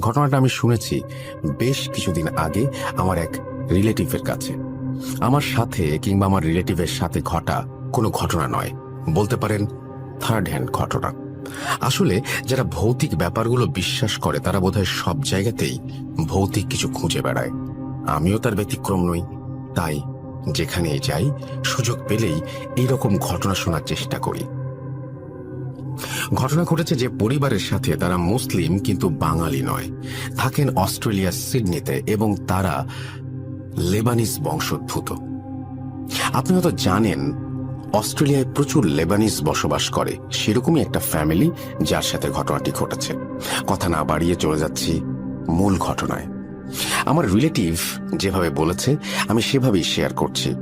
ঘটনাটা আমি শুনেছি বেশ কিছুদিন আগে আমার এক রিলেটিভের কাছে। আমার সাথে কিংবা আমার রিলেটিভের সাথে ঘটা কোনো ঘটনা নয়। বলতে পারেন থার্ড হ্যান্ড ঘটনা। আসলে যারা ভৌতিক ব্যাপারগুলো বিশ্বাস করে, তারা বোধহয় সব জায়গাতেই ভৌতিক কিছু খুঁজে বেড়ায়। আমিও তার ব্যতিক্রম নই। তাই যেখানে যাই, সুযোগ পেলেই এইরকম ঘটনা শোনার চেষ্টা করি। ঘটনা ঘটেছে যে পরিবারের সাথে তারা মুসলিম কিন্তু বাঙালি নয়। থাকেন অস্ট্রেলিয়ার সিডনিতে এবং তারা লেবানিস বংশোদ্ভূত। আপনি হয়তো জানেন, অস্ট্রেলিয়ায় প্রচুর লেবানিজ বসবাস করে। সেরকমই একটা ফ্যামিলি যার সাথে ঘটনাটি ঘটেছে। কথা না বাড়িয়ে চলে যাচ্ছি মূল ঘটনায়। আমার রিলেটিভ যেভাবে বলেছে, আমি সেভাবেই শেয়ার করছি।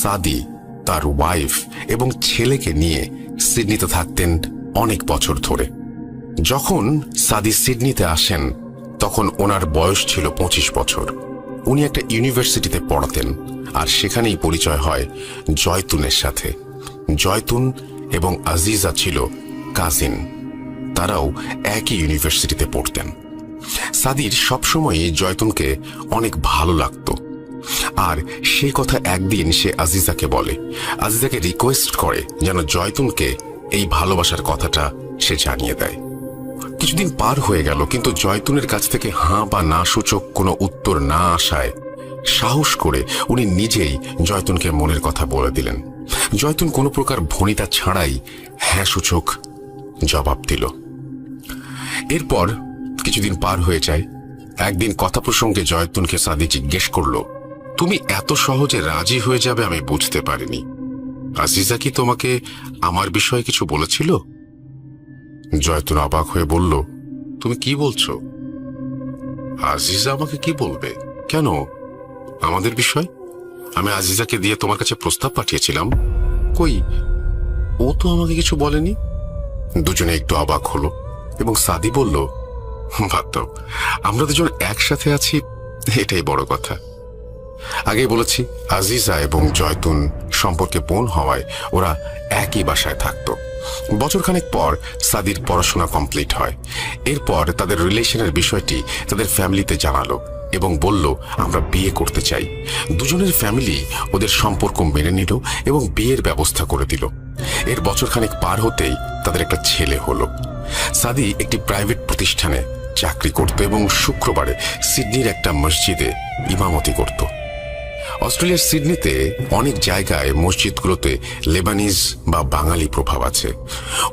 সাদি, তার ওয়াইফ এবং ছেলেকে নিয়ে সিডনিতে থাকতেন অনেক বছর ধরে। যখন সাদি সিডনিতে আসেন, তখন ওনার বয়স ছিল পঁচিশ বছর। উনি একটা ইউনিভার্সিটিতে পড়াতেন আর সেখানেই পরিচয় হয় জয়তুনের সাথে। জয়তুন এবং আজিজা ছিল কাজিন তারাও একই ইউনিভার্সিটিতে পড়তেন। সাদির সবসময়ই জয়তুনকে অনেক ভালো লাগতো। আর সেই কথা একদিন সে আজিজাকে বলে। আজিজাকে রিকোয়েস্ট করে যেন জয়তুনকে এই ভালোবাসার কথাটা সে জানিয়ে দেয়। কিছুদিন পার হয়ে গেল, কিন্তু জয়তুনের কাছ থেকে হাঁ বা না সূচক কোনো উত্তর না আসায় সাহস করে উনি নিজেই জয়তুনকে মনের কথা বলে দিলেন। জয়তুন কোনো প্রকার ভনিতা ছাড়াই হ্যাঁ সূচক জবাব দিল। এরপর কিছুদিন পার হয়ে যায়, একদিন কথা প্রসঙ্গে জয়তুনকে সাদি জিজ্ঞেস করল তুমি এত সহজে রাজি হয়ে যাবে আমি বুঝতে পারিনি। আজিজা কি তোমাকে আমার বিষয়ে কিছু বলেছিল? জয়তুন অবাক হয়ে বলল, তুমি কি বলছো? আজিজা আমাকে কি বলবে? কেন? আমাদের বিষয়? আমি আজিজাকে দিয়ে তোমার কাছে প্রস্তাব পাঠিয়েছিলাম। কই? ও তো আমাকে কিছু বলেনি? দুজনে একটু অবাক হলো এবং সাদি বলল দাও, আমরা দুজন একসাথে আছি, এটাই বড় কথা। আগেই বলেছি, আজিজা এবং জয়তুন সম্পর্কে বোন হওয়ায় ওরা একই বাসায় থাকতো। বছরখানেক পর সাদির পড়াশোনা কমপ্লিট হয়। এরপর তাদের রিলেশনের বিষয়টি তাদের ফ্যামিলিতে জানালো এবং বলল, আমরা বিয়ে করতে চাই। দুজনের ফ্যামিলি ওদের সম্পর্ক মেনে নিল এবং বিয়ের ব্যবস্থা করে দিল। এর বছরখানেক পার হতেই তাদের একটা ছেলে হলো। সাদি একটি প্রাইভেট প্রতিষ্ঠানে চাকরি করত এবং শুক্রবারে সিডনির একটা মসজিদে ইমামতি করত। অস্ট্রেলিয়ার সিডনিতে অনেক জায়গায় মসজিদগুলোতে লেবানিজ বা বাঙালি প্রভাব আছে।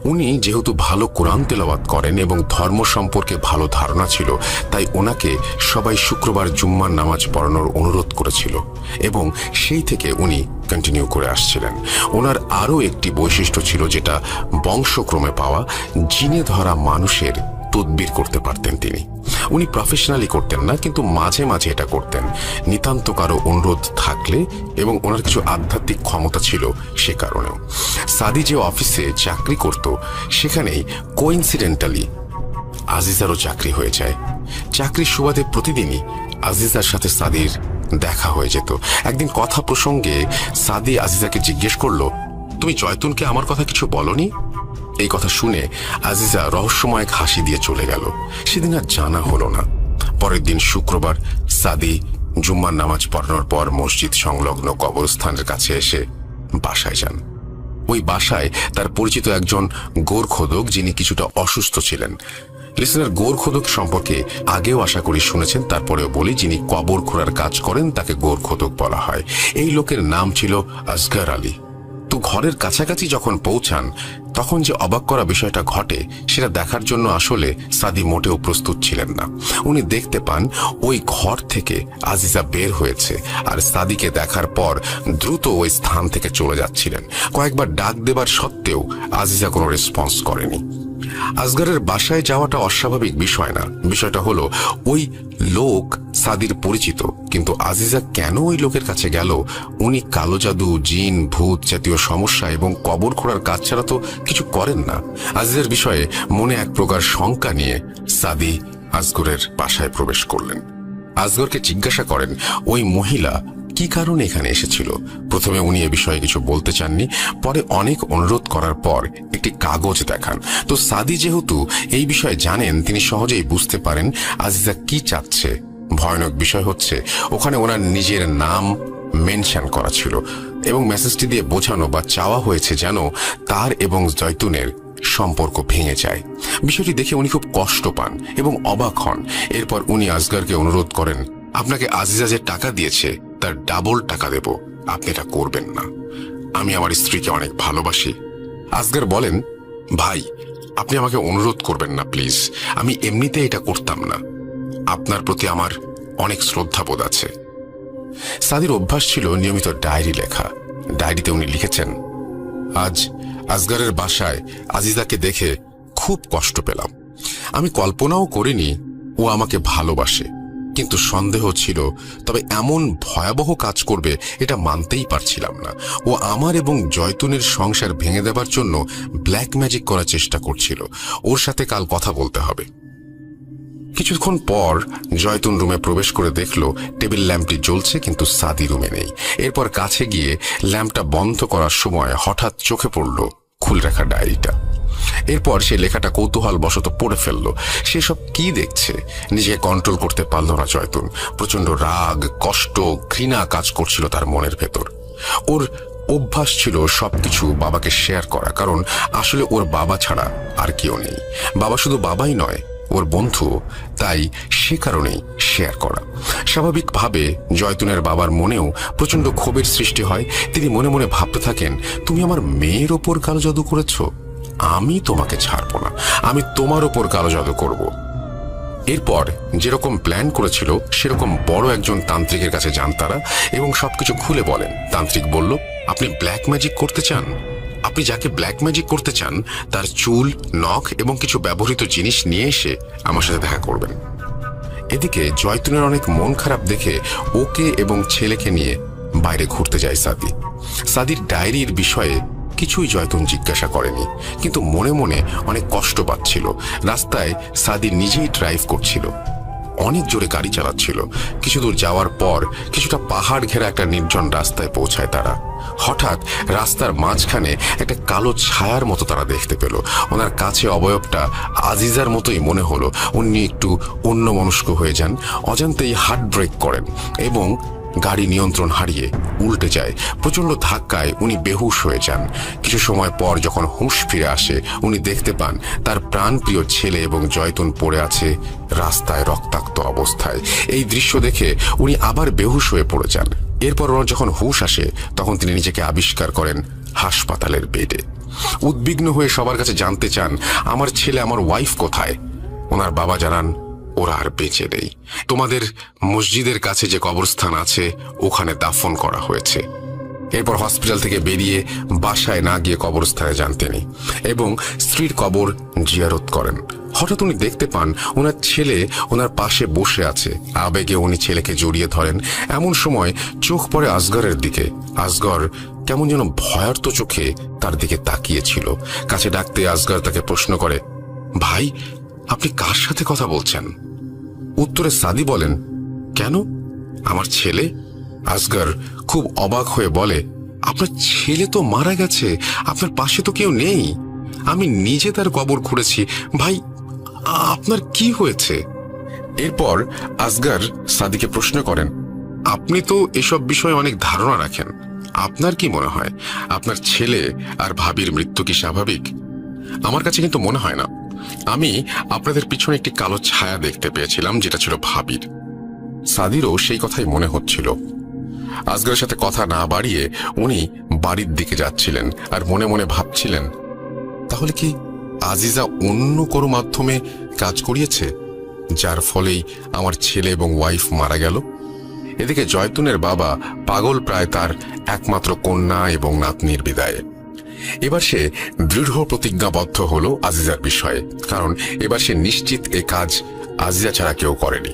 উনি যেহেতু ভালো কোরআন তেলাওয়াত করেন এবং ধর্ম সম্পর্কে ভালো ধারণা ছিল, তাই ওনাকে সবাই শুক্রবার জুম্মার নামাজ পড়ানোর অনুরোধ করেছিল এবং সেই থেকে উনি কন্টিনিউ করে আসছিলেন। ওনার আরও একটি বৈশিষ্ট্য ছিল যেটা বংশক্রমে পাওয়া, জিনে ধরা মানুষের তদবির করতে পারতেন তিনি। উনি প্রফেশনালি করতেন না, কিন্তু মাঝে মাঝে এটা করতেন। নিতান্ত কারও অনুরোধ থাকলে এবং ওনার কিছু আধ্যাত্মিক ক্ষমতা ছিল সে কারণেও। সাদি যে অফিসে চাকরি করত, সেখানেই কোইন্সিডেন্টালি আজিজারও চাকরি হয়ে যায়। চাকরির সুবাদে প্রতিদিনই আজিজার সাথে সাদির দেখা হয়ে যেত। একদিন কথা প্রসঙ্গে সাদি আজিজাকে জিজ্ঞেস করল, তুমি জয়তুনকে আমার কথা কিছু বলনি? এই কথা শুনে আজিজা রহস্যময় হাসি দিয়ে চলে গেল। সেদিন আর জানা হলো না। পরের দিন শুক্রবার সাদি জুম্মার নামাজ পড়ানোর পর মসজিদ সংলগ্ন কবরস্থানের কাছে এসে বাসায় যান। ওই বাসায় তার পরিচিত একজন গোরখোদক যিনি কিছুটা অসুস্থ ছিলেন। লিসনার গোরখোদক সম্পর্কে আগেও আশা করি শুনেছেন, তারপরেও বলি যিনি কবর খোঁড়ার কাজ করেন তাকে গোরখোদক বলা হয়। এই লোকের নাম ছিল আসগার আলী। ঘরের কাছাকাছি যখন পৌঁছান, তখন যে অবাক করা বিষয়টা ঘটে, সেটা দেখার জন্য আসলে সাদি মোটেও প্রস্তুত ছিলেন না। উনি দেখতে পান, ওই ঘর থেকে আজিজা বের হয়েছে আর সাদিকে দেখার পর দ্রুত ওই স্থান থেকে চলে যাচ্ছিলেন। কয়েকবার ডাক দেবার সত্ত্বেও আজিজা কোনো রেসপন্স করেনি। আসগারের বাসায় যাওয়াটা অস্বাভাবিক বিষয় না। বিষয়টা হলো, ওই লোক সাদির পরিচিত, কিন্তু আজিজা কেন ওই লোকের কাছে গেল? উনি কালো জাদু, জিন, ভূত জাতীয় সমস্যা এবং কবর খোঁড়ার কাজ ছাড়া তো কিছু করেন না। আজিজের বিষয়ে মনে এক প্রকার শঙ্কা নিয়ে সাদি আজগরের বাসায় প্রবেশ করলেন। আজগরকে জিজ্ঞাসা করেন, ওই মহিলা কি কারণে এখানে এসেছিল? প্রথমে উনি এ বিষয়ে কিছু বলতে চাননি, পরে অনেক অনুরোধ করার পর একটি কাগজ দেখান। তো সাদি যেহেতু এই বিষয়ে জানেন, তিনি সহজেই বুঝতে পারেন আজিজা কি চাচ্ছে। ভয়ানক বিষয় হচ্ছে, ওখানে ওনার নিজের নাম মেনশন করা ছিল এবং মেসেজটি দিয়ে বোঝানো বা চাওয়া হয়েছে যেন তার এবং জয়তুনের সম্পর্ক ভেঙে যায়। বিষয়টি দেখে উনি খুব কষ্ট পান এবং অবাক হন। এরপর উনি আসগারকে অনুরোধ করেন, আপনাকে আজিজা যে টাকা দিয়েছে তার ডাবল টাকা দেব। আপনি এটা করবেন না। আমি আমার স্ত্রীকে অনেক ভালোবাসি। আসগার বলেন, ভাই, আপনি আমাকে অনুরোধ করবেন না প্লিজ আমি এমনিতে এটা করতাম না। আপনার প্রতি আমার অনেক শ্রদ্ধাবোধ আছে। সাদির অভ্যাস ছিল নিয়মিত ডায়েরি লেখা। ডায়েরিতে উনি লিখেছেন, আজ আসগারের বাসায় আজিজাকে দেখে খুব কষ্ট পেলাম। আমি কল্পনাও করিনি ও আমাকে ভালোবাসে। কিন্তু সন্দেহ ছিল। তবে এমন ভয়াবহ কাজ করবে এটা মানতেই পারছিলাম না। ও আমার এবং জয়তুনের সংসার ভেঙে দেবার জন্য ব্ল্যাক ম্যাজিক করার চেষ্টা করছিল। ওর সাথে কাল কথা বলতে হবে। কিছুক্ষণ পর জয়তুন রুমে প্রবেশ করে দেখল টেবিল ল্যাম্পটি জ্বলছে কিন্তু সাদি রুমে নেই। এরপর কাছে গিয়ে ল্যাম্পটা বন্ধ করার সময় হঠাৎ চোখে পড়ল খুল রাখা ডায়েরিটা। এরপর সে লেখাটা কৌতূহল বশত পড়ে ফেলল। সেসব কি দেখছে? নিজেকে কন্ট্রোল করতে পারল না জয়তুন প্রচণ্ড রাগ, কষ্ট, ঘৃণা কাজ করছিল তার মনের ভেতর। ওর অভ্যাস ছিল সবকিছু বাবাকে শেয়ার করা, কারণ আসলে ওর বাবা ছাড়া আর কেউ নেই। বাবা শুধু বাবাই নয়, ওর বন্ধু, তাই সে কারণেই শেয়ার করা। স্বাভাবিকভাবে জয়তুনের বাবার মনেও প্রচণ্ড ক্ষোভের সৃষ্টি হয়। তিনি মনে মনে ভাবতে থাকেন, তুমি আমার মেয়ের ওপর কালো জাদু করেছ? আমি তোমাকে ছাড়বো না। আমি তোমার ওপর কালো জাদু করব। এরপর যেরকম প্ল্যান করেছিল, সেরকম বড় একজন তান্ত্রিকের কাছে যান তারা এবং সবকিছু খুলে বলেন। তান্ত্রিক বলল, আপনি ব্ল্যাক ম্যাজিক করতে চান? আপনি যাকে ব্ল্যাক ম্যাজিক করতে চান, তার চুল, নখ এবং কিছু ব্যবহৃত জিনিস নিয়ে এসে আমার সাথে দেখা করবেন। এদিকে জয়তুনের অনেক মন খারাপ দেখে ওকে এবং ছেলেকে নিয়ে বাইরে ঘুরতে যায় সাদি। সাদির ডায়েরির বিষয়ে কিছুই জয়তুন জিজ্ঞাসা করেনি, কিন্তু মনে মনে অনেক কষ্ট পাচ্ছিল। রাস্তায় সাদি নিজেই ড্রাইভ করছিল। অনেক জোরে গাড়ি চালাচ্ছিল। কিছু দূর যাওয়ার পর কিছুটা পাহাড় ঘেরা একটা নির্জন রাস্তায় পৌঁছায় তারা। হঠাৎ রাস্তার মাঝখানে একটা কালো ছায়ার মতো তারা দেখতে পেল। ওনার কাছে অবয়বটা আজিজার মতোই মনে হলো। উনি একটু অন্য মনস্ক হয়ে যান, অজান্তেই হার্ট ব্রেক করেন এবং গাড়ি নিয়ন্ত্রণ হারিয়ে উল্টে যায়। প্রচণ্ড ধাক্কায় উনি বেহুশ হয়ে যান। কিছু সময় পর যখন হুঁশ ফিরে আসে, উনি দেখতে পান তার প্রাণপ্রিয় ছেলে এবং জয়তুন পড়ে আছে রাস্তায় রক্তাক্ত অবস্থায়। এই দৃশ্য দেখে উনি আবার বেহুশ হয়ে পড়ে যান। এরপর ওনার যখন হুঁশ আসে, তখন তিনি নিজেকে আবিষ্কার করেন হাসপাতালের বেডে। উদ্বিগ্ন হয়ে সবার কাছে জানতে চান, আমার ছেলে, আমার ওয়াইফ কোথায়? ওনার বাবা জানান ওরা আর বেঁচে নেই। তোমাদের মসজিদের কাছে যে কবরস্থান আছে, ওখানে দাফন করা হয়েছে। এরপর হসপিটাল থেকে বেরিয়ে বাসায় না গিয়ে কবরস্থানে যান তিনি এবং স্ত্রীর কবর জিয়ারত করেন। হঠাৎ উনি দেখতে পান ওনার ছেলে ওনার পাশে বসে আছে। আবেগে উনি ছেলেকে জড়িয়ে ধরেন। এমন সময় চোখ পড়ে আসগরের দিকে। আসগর কেমন যেন ভয়ার্ত চোখে তার দিকে তাকিয়েছিল। কাছে ডাকতে আসগর তাকে প্রশ্ন করে, ভাই আপনি কার সাথে কথা বলছেন? উত্তরে সাদি বলেন, কেন? আমার ছেলে? আসগর খুব অবাক হয়ে বলে, আপনার ছেলে তো মারা গেছে, আপনার পাশে তো কেউ নেই। আমি নিজে তার কবর খুঁড়েছি। ভাই, আপনার কি হয়েছে? এরপর আসগর সাদিকে প্রশ্ন করেন, আপনি তো এসব বিষয়ে অনেক ধারণা রাখেন। আপনার কি মনে হয়? আপনার ছেলে আর ভাবির মৃত্যু কি স্বাভাবিক? আমার কাছে কিন্তু মনে হয় না। আমি আপনাদের পিছনে একটি কালো ছায়া দেখতে পেয়েছিলাম, যেটা ছিল ভাবির। সাদিরও সেই কথাই মনে হচ্ছিল। আসগরের সাথে কথা না বাড়িয়ে উনি বাড়ির দিকে যাচ্ছিলেন আর মনে মনে ভাবছিলেন, তাহলে কি আজিজা অন্য কোনো মাধ্যমে কাজ করিয়েছে, যার ফলেই আমার ছেলে এবং ওয়াইফ মারা গেল? এদিকে জয়তুনের বাবা পাগল প্রায় তার একমাত্র কন্যা এবং নাতনির বিদায়ে। এবার সে দৃঢ় প্রতিজ্ঞাবদ্ধ হলো আজিজার বিষয়ে, কারণ এবার সে নিশ্চিত এ কাজ আজিজা ছাড়া কেউ করেনি।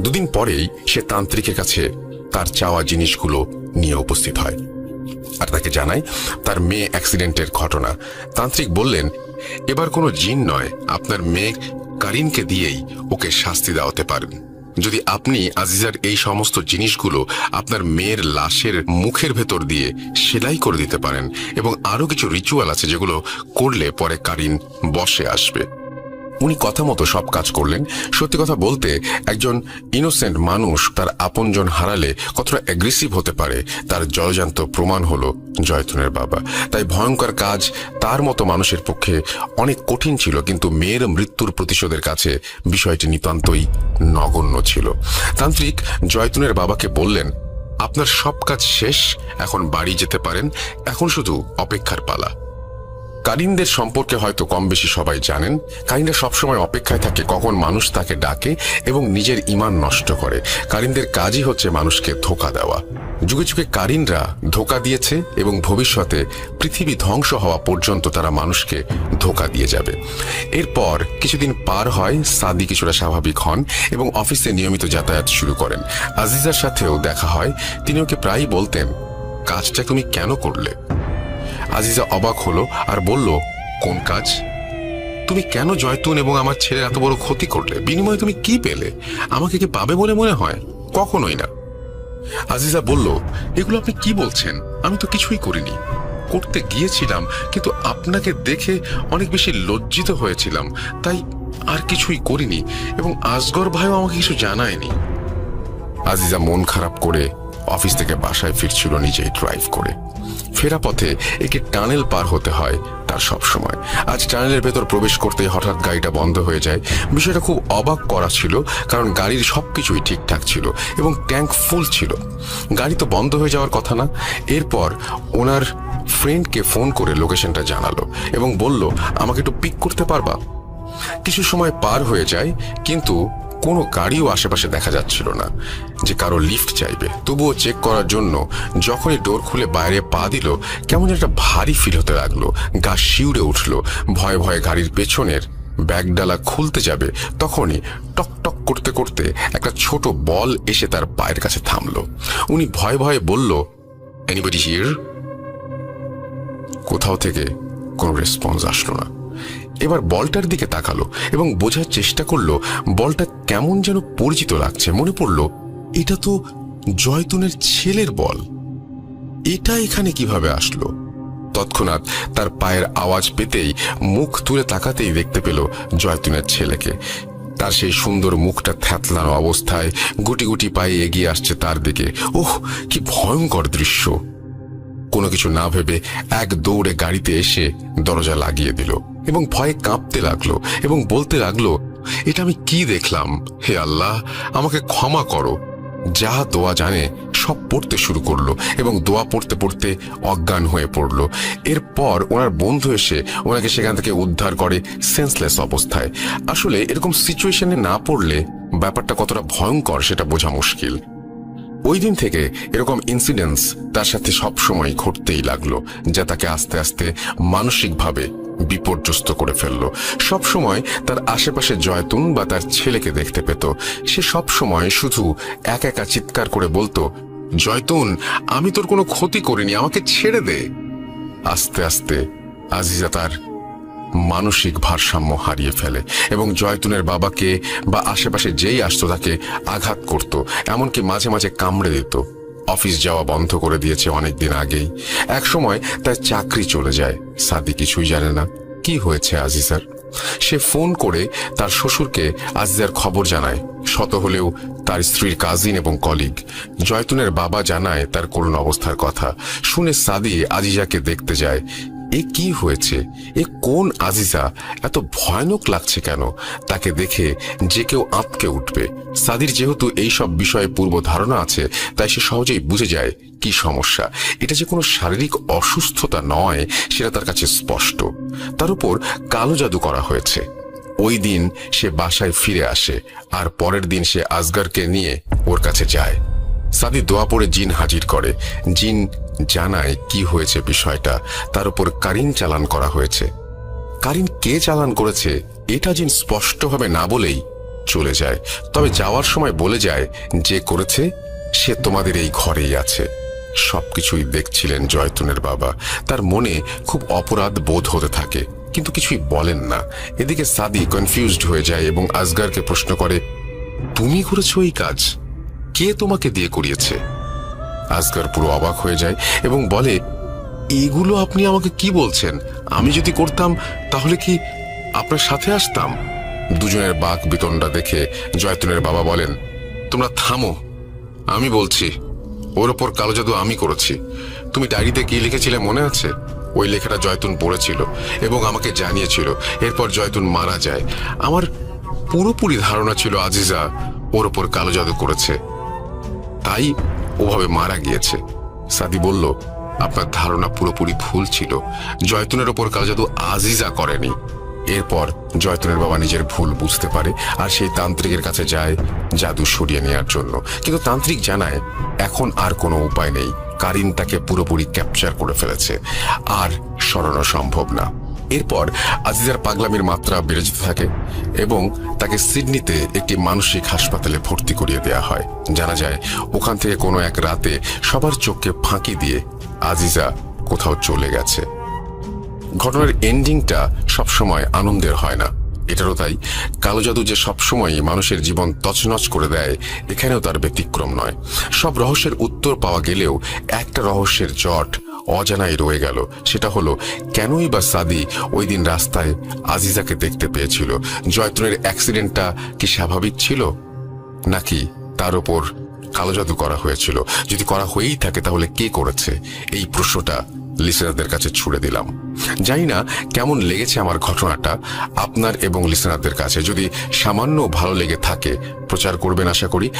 দুদিন পরেই সে তান্ত্রিকের কাছে তার চাওয়া জিনিসগুলো নিয়ে উপস্থিত হয়। আর তাকে জানায়, তার মেয়ে অ্যাক্সিডেন্টের ঘটনা। তান্ত্রিক বললেন, এবার কোনো জিন নয়, আপনার মেয়ে কারিনকে দিয়েই ওকে শাস্তি দেওয়াতে পারেন। যদি আপনি আজিজার এই সমস্ত জিনিসগুলো আপনার মেয়ের লাশের মুখের ভেতর দিয়ে সেলাই করে দিতে পারেন এবং আরও কিছু রিচুয়াল আছে যেগুলো করলে পরে কারিন বসে আসবে। উনি কথা মতো সব কাজ করলেন। সত্যি কথা বলতে, একজন ইনোসেন্ট মানুষ তার আপনজন হারালে কতটা অ্যাগ্রেসিভ হতে পারে, তার জলজান্ত প্রমাণ হলো জয়তুনের বাবা। তাই ভয়ঙ্কর কাজ তার মতো মানুষের পক্ষে অনেক কঠিন ছিল, কিন্তু মেয়ের মৃত্যুর প্রতিশোধের কাছে বিষয়টি নিতান্তই নগণ্য ছিল। তান্ত্রিক জয়তুনের বাবাকে বললেন, আপনার সব কাজ শেষ, এখন বাড়ি যেতে পারেন, এখন শুধু অপেক্ষার পালা। কারিনদের সম্পর্কে হয়তো কম বেশি সবাই জানেন। কারিনরা সবসময় অপেক্ষায় থাকে কখন মানুষ তাকে ডাকে এবং নিজের ইমান নষ্ট করে। কারিনদের কাজই হচ্ছে মানুষকে ধোকা দেওয়া। যুগে যুগে কারিনরা ধোকা দিয়েছে এবং ভবিষ্যতে পৃথিবী ধ্বংস হওয়া পর্যন্ত তারা মানুষকে ধোকা দিয়ে যাবে। এরপর কিছুদিন পার হয়, সাদি কিছুটা স্বাভাবিক হন এবং অফিসে নিয়মিত যাতায়াত শুরু করেন। আজিজার সাথেও দেখা হয়, তিনি ওকে প্রায়ই বলতেন, কাজটা তুমি কেন করলে? আজিজা অবাক হলো আর বলল, কোন কাজ? তুমি কেন জয়তুন এবং আমার ছেলের এত বড় ক্ষতি করলে? বিনিময়ে তুমি কি পেলে? আমাকে কি পাবে বলে মনে হয়? কখনোই না। আজিজা বলল, এগুলো আপনি কি বলছেন? আমি তো কিছুই করিনি। করতে গিয়েছিলাম, কিন্তু আপনাকে দেখে অনেক বেশি লজ্জিত হয়েছিলাম। তাই আর কিছুই করিনি এবং আসগর ভাইও আমাকে কিছু জানায়নি। আজিজা মন খারাপ করে অফিস থেকে বাসায় ফিরছিল নিজেই ড্রাইভ করে। ফেরা পথে একে টানেল পার হতে হয় তার সব সময়। আজ টানেলের ভেতর প্রবেশ করতে হঠাৎ গাড়িটা বন্ধ হয়ে যায়। বিষয়টা খুব অবাক করা ছিল, কারণ গাড়ির সব কিছুই ঠিকঠাক ছিল এবং ট্যাঙ্ক ফুল ছিল। গাড়ি তো বন্ধ হয়ে যাওয়ার কথা না। এরপর ওনার ফ্রেন্ডকে ফোন করে লোকেশনটা জানালো এবং বলল, আমাকে একটু পিক করতে পারবা? কিছু সময় পার হয়ে যায়, কিন্তু কোনো গাড়িও আশেপাশে দেখা যাচ্ছিল না। যে কারও লিফট চাইবে। তবুও চেক করার জন্য যখনই ডোর খুলে বাইরে পা দিল, কেমন একটা ভারী ফিল হতে লাগল। গা শিউরে উঠল। ভয়ে ভয়ে গাড়ির পেছনের ব্যাগডালা খুলতে যাবে, তখনই টক টক করতে করতে একটা ছোট বল এসে তার পায়ের কাছে থামলো। উনি ভয়ে ভয়ে বলল এনিবডি হিয়ার কোথাও থেকে কোনো রেসপন্স আসলো না। এবার বলটার দিকে তাকালো এবং বোঝার চেষ্টা করল, বলটা কেমন যেন পরিচিত লাগছে। মনে পড়ল এটা তো জয়তুনের ছেলের বল। এটা এখানে কীভাবে আসলো? তৎক্ষণাৎ তার পায়ের আওয়াজ পেতেই মুখ তুলে তাকাতেই দেখতে পেল জয়তুনের ছেলেকে। তার সেই সুন্দর মুখটা থ্যাতলানো অবস্থায় গুটি গুটি পায়ে এগিয়ে আসছে তার দিকে। ওহ, কি ভয়ঙ্কর দৃশ্য। কোনো কিছু না ভেবে এক দৌড়ে গাড়িতে এসে দরজা লাগিয়ে দিল এবং ভয়ে কাঁপতে লাগল এবং বলতে লাগল, এটা আমি কি দেখলাম? হে আল্লাহ, আমাকে ক্ষমা করো। যা দোয়া জানে, সব পড়তে শুরু করল এবং দোয়া পড়তে পড়তে অজ্ঞান হয়ে পড়ল। এরপর ওনার বন্ধু এসে ওনাকে সেখান থেকে উদ্ধার করে সেন্সলেস অবস্থায়। আসলে এরকম সিচুয়েশনে না পড়লে ব্যাপারটা কতটা ভয়ঙ্কর সেটা বোঝা মুশকিল। ওই দিন থেকে এরকম ইনসিডেন্টস তার সাথে সবসময় ঘটতেই লাগল, যা তাকে আস্তে আস্তে মানসিকভাবে বিপর্যস্ত করে ফেলল। সব সময় তার আশেপাশে জয়তুন বা তার ছেলেকে দেখতে পেত। সে সব সময় শুধু এক একা চিৎকার করে বলতো, জয়তুন, আমি তোর কোনো ক্ষতি করিনি, আমাকে ছেড়ে দে। আস্তে আস্তে আজিজা তার মানসিক ভারসাম্য হারিয়ে ফেলে এবং জয়তুনের বাবাকে বা আশেপাশে যেই আসতো তাকে আঘাত করত, এমনকি মাঝে মাঝে কামড়ে দিত। অফিস যাওয়া বন্ধ করে দিয়েছে অনেক দিন আগেই। এক সময় তার চাকরি চলে যায়। সাদি কিছুই জানে না। কি হয়েছে আজিজার? সে ফোন করে তার শ্বশুরকে আজিজার খবর জানায়। শত হলেও তার স্ত্রীর কাজিন এবং কলিগ জয়তুনের বাবা জানায় তার করুণ অবস্থার কথা। শুনে সাদি আজিজাকে দেখতে যায়। এ কি হয়েছে? এ কোন আজিজা? এত ভয়ানক লাগছে কেন? তাকে দেখে যে কেউ আঁতকে উঠবে। সাদির যেহেতু এই সব বিষয়ে পূর্ব ধারণা আছে, তাই সে সহজেই বুঝে যায় কি সমস্যা। এটা যে কোনো শারীরিক অসুস্থতা নয়, সেটা তার কাছে স্পষ্ট। তার উপর কালো জাদু করা হয়েছে। ওই দিন সে বাসায় ফিরে আসে, আর পরের দিন সে আজগারকে নিয়ে ওর কাছে যায়। সাদি দোয়া পড়ে জিন হাজির করে। জিন জানায় কি হয়েছে বিষয়টা, তার উপর কারিন চালান করা হয়েছে। কারিন কে চালান করেছে, এটা জিন স্পষ্টভাবে না বলেই চলে যায়। তবে যাওয়ার সময় বলে যায়, যে করেছে, সে তোমাদের এই ঘরেই আছে। সবকিছুই দেখছিলেন জয়তুনের বাবা। তার মনে খুব অপরাধ বোধ হতে থাকে, কিন্তু কিছুই বলেন না। এদিকে সাদি কনফিউজড হয়ে যায় এবং আসগারকে প্রশ্ন করে, তুমি করেছ এই কাজ? কে তোমাকে দিয়ে করিয়েছে? আজকার পুরো অবাক হয়ে যায় এবং বলে, এগুলো আপনি আমাকে কি বলছেন? আমি যদি করতাম, তাহলে কি আপনার সাথে আসতাম? দুজনের বাক বিতণ্ডা দেখে জয়তুনের বাবা বলেন, তোমরা থামো, আমি বলছি, ওর ওপর কালো জাদু আমি করেছি। তুমি ডায়েরিতে কি লিখেছিলে মনে আছে? ওই লেখাটা জয়তুন পড়েছিল এবং আমাকে জানিয়েছিল। এরপর জয়তুন মারা যায়। আমার পুরোপুরি ধারণা ছিল আজিজা ওর ওপর কালো জাদু করেছে। তাই ওভাবে মারা গিয়েছে। সাদি বলল, আপনার ধারণা পুরোপুরি ভুল ছিল। জয়তুনের ওপর কাল জাদু আজিজা করেনি। এরপর জয়তুনের বাবা নিজের ভুল বুঝতে পারে আর সেই তান্ত্রিকের কাছে যায় জাদু সরিয়ে নেওয়ার জন্য। কিন্তু তান্ত্রিক জানায়, এখন আর কোনো উপায় নেই। কারিন তাকে পুরোপুরি ক্যাপচার করে ফেলেছে। আর সরানো সম্ভব না। এরপর আজিজার পাগলামির মাত্রা বেড়ে যেতে থাকে এবং তাকে সিডনিতে একটি মানসিক হাসপাতালে ভর্তি করিয়ে দেওয়া হয়। জানা যায়, ওখান থেকে কোনো এক রাতে সবার চোখকে ফাঁকি দিয়ে আজিজা কোথাও চলে গেছে। ঘটনার এন্ডিংটা সবসময় আনন্দের হয় না। এটারও তাই, কালো জাদু যে সবসময় মানুষের জীবন তছনছ করে দেয়, এখানেও তার ব্যতিক্রম নয়। সব রহস্যের উত্তর পাওয়া গেলেও একটা রহস্যের জট অজানাই রয়ে গেল। সেটা হলো, কেনই বা সাদি ওই দিন রাস্তায় আজিজাকে দেখতে পেয়েছিল? জয়তুনের অ্যাক্সিডেন্টটা কি স্বাভাবিক ছিল? নাকি তার ওপর কালো জাদু করা হয়েছিল? যদি করা হয়েই থাকে তাহলে কে করেছে? এই প্রশ্নটা লিসেনারদের কাছে ছুড়ে দিলাম। জানি না কেমন লেগেছে আমার ঘটনাটা আপনার এবং লিসেনারদের কাছে। যদি সামান্য ভালো লেগে থাকে, প্রচার করবেন আশা করি।